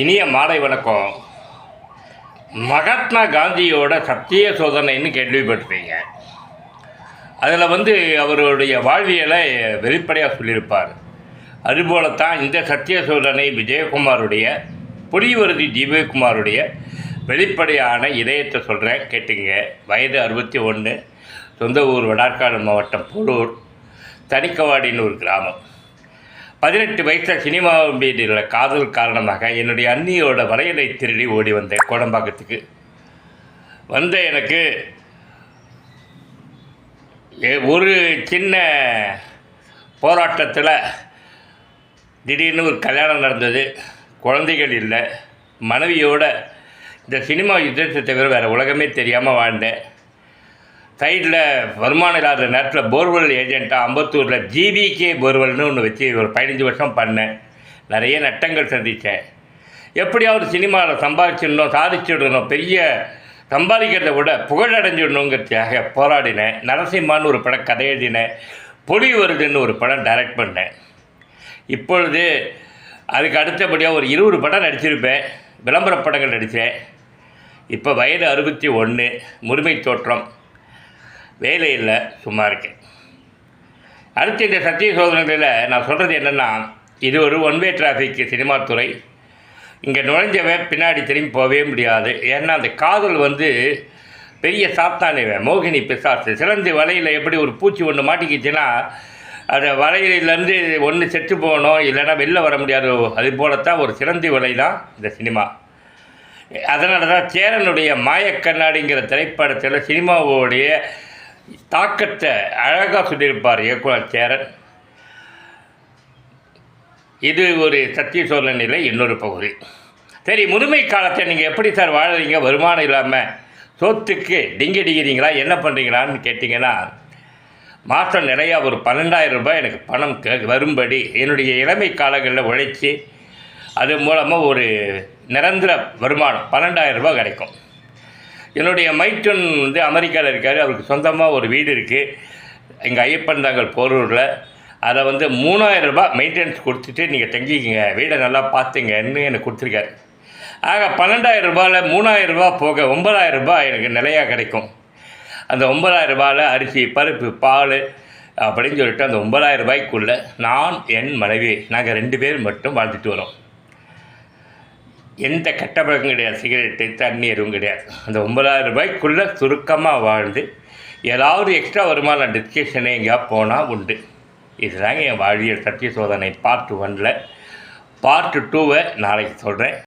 இனிய மாலை வணக்கம். மகாத்மா காந்தியோட சத்திய சோதனைன்னு கேள்விப்பட்டிருக்கீங்க அதில் வந்து அவருடைய வாழ்வியலை வெளிப்படையாக சொல்லியிருப்பார். அதுபோலத்தான் இந்த சத்திய சோதனை விஜயகுமாருடைய புலிவருதி ஜீவகுமாருடைய வெளிப்படையான இதயத்தை சொல்கிறேன் கேட்டுங்க வயது அறுபத்தி ஒன்று சொந்த ஊர் வடார்காடு மாவட்டம் போலூர் தனிக்கவாடின்னு ஒரு கிராமம். பதினெட்டு வயசில் சினிமா மீது உள்ள காதல் காரணமாக என்னுடைய அண்ணியோட வளையலை திருடி ஓடி வந்தேன் கோடம்பாக்கத்துக்கு. வந்த எனக்கு ஒரு சின்ன போராட்டத்தில் திடீர்னு ஒரு கல்யாணம் நடந்தது. குழந்தைகள் இல்லை. மனைவியோட இந்த சினிமா யுத்தத்தை தவிர வேறு உலகமே தெரியாமல் வாழ்ந்தேன். சைடில் வருமானம் இல்லாத நேரத்தில் போர்வெல் ஏஜென்ட்டாக அம்பத்தூரில் ஜிபிகே போர்வெல்னு ஒன்று வச்சு ஒரு பதினஞ்சு வருஷம் பண்ணேன். நிறைய நட்டங்கள் சந்தித்தேன். எப்படியாவது சினிமாவில் சம்பாதிச்சிடணும் சாதிச்சிடணும் பெரிய சம்பாதிக்கிறத விட புகழடைஞ்சிடணுங்கிறதுக்காக போராடினேன். நரசிம்மான்னு ஒரு படம் கதை எழுதினேன். பொலி வருதுன்னு ஒரு படம் டைரக்ட் பண்ணேன். இப்பொழுது அதுக்கு அடுத்தபடியாக ஒரு இருபது படம் நடிச்சிருப்பேன். விளம்பர படங்கள் நடித்தேன். இப்போ வயது அறுபத்தி ஒன்று முதுமை தோற்றம். வேலை இல்லை சும்மா இருக்கேன். அடுத்து இந்த சத்திய சோதனைகளில் நான் சொல்கிறது என்னென்னா இது ஒரு ஒன் வே டிராஃபிக் சினிமா துறை. இங்கே நுழைஞ்சவன் பின்னாடி திரும்பி போகவே முடியாது. ஏன்னா அந்த காதல் வந்து பெரிய சாத்தானவன் மோகினி பிசாசு. சிறந்து வலையில் எப்படி ஒரு பூச்சி ஒன்று மாட்டிக்கிச்சுன்னா அந்த வலையிலேருந்து ஒன்று செத்து போகணும் இல்லைன்னா வெளில வர முடியாது. அது போலத்தான் ஒரு சிறந்து வலை தான் இந்த சினிமா. அதனால தான் சேரனுடைய மாயக்கண்ணாடிங்கிற திரைப்படத்தில் சினிமாவுடைய தாக்கத்தை அழகாக சொல்லியிருப்பார் இயக்குனர் சேரன். இது ஒரு சத்திய சோதனையில் இன்னொரு பகுதி. சரி முதுமை காலத்தை நீங்கள் எப்படி சார் வாழறீங்க? வருமானம் இல்லாமல் சொத்துக்கு டிங்கி டிங்கிறீங்களா என்ன பண்ணுறீங்களான்னு கேட்டிங்கன்னா மாதம் நிறையா ஒரு பன்னெண்டாயிரம் ரூபாய் எனக்கு பணம் கே- வரும்படி என்னுடைய இளமை காலங்களில் உழைச்சி அது மூலமாக ஒரு நிரந்தர வருமானம் பன்னெண்டாயிரம் ரூபாய் கிடைக்கும். என்னுடைய மைட்டன் வந்து அமெரிக்காவில் இருக்கார். அவருக்கு சொந்தமாக ஒரு வீடு இருக்குது எங்கள் ஐயப்பன் தாங்கல் போரூரில். அதை வந்து மூணாயிரம் ரூபாய் மெயின்டெனன்ஸ் கொடுத்துட்டு நீங்கள் தங்கிக்கிங்க. வீடை நல்லா பார்த்துங்கன்னு எனக்கு கொடுத்துருக்காரு. ஆக பன்னெண்டாயிரம் ரூபாயில் மூணாயிரம் ரூபாய் போக ஒன்பதாயிரம் ரூபாய் எனக்கு நிலையாக கிடைக்கும். அந்த ஒன்பதாயிரம் ரூபாயில் அரிசி பருப்பு பால் அப்படின்னு சொல்லிட்டு அந்த ஒன்பதாயிரம் ரூபாய்க்குள்ளே நான் என் மனைவி நாங்கள் ரெண்டு பேர் மட்டும் வாழ்ந்துட்டு வரோம். எந்த கெட்ட பழக்கம் கிடையாது சிகரெட்டு தண்ணி எதுவும் கிடையாது. அந்த ஒன்பதாயிரம் ரூபாய்க்குள்ளே சுருக்கமாக வாழ்ந்து ஏதாவது எக்ஸ்ட்ரா வருமானம் டிஸ்கஷனே எங்கேயா போனால் உண்டு. இதுதாங்க என் வாழ்வியல் சத்திய சோதனை பார்ட் ஒனில் பார்ட் டூவை நாளைக்கு சொல்கிறேன்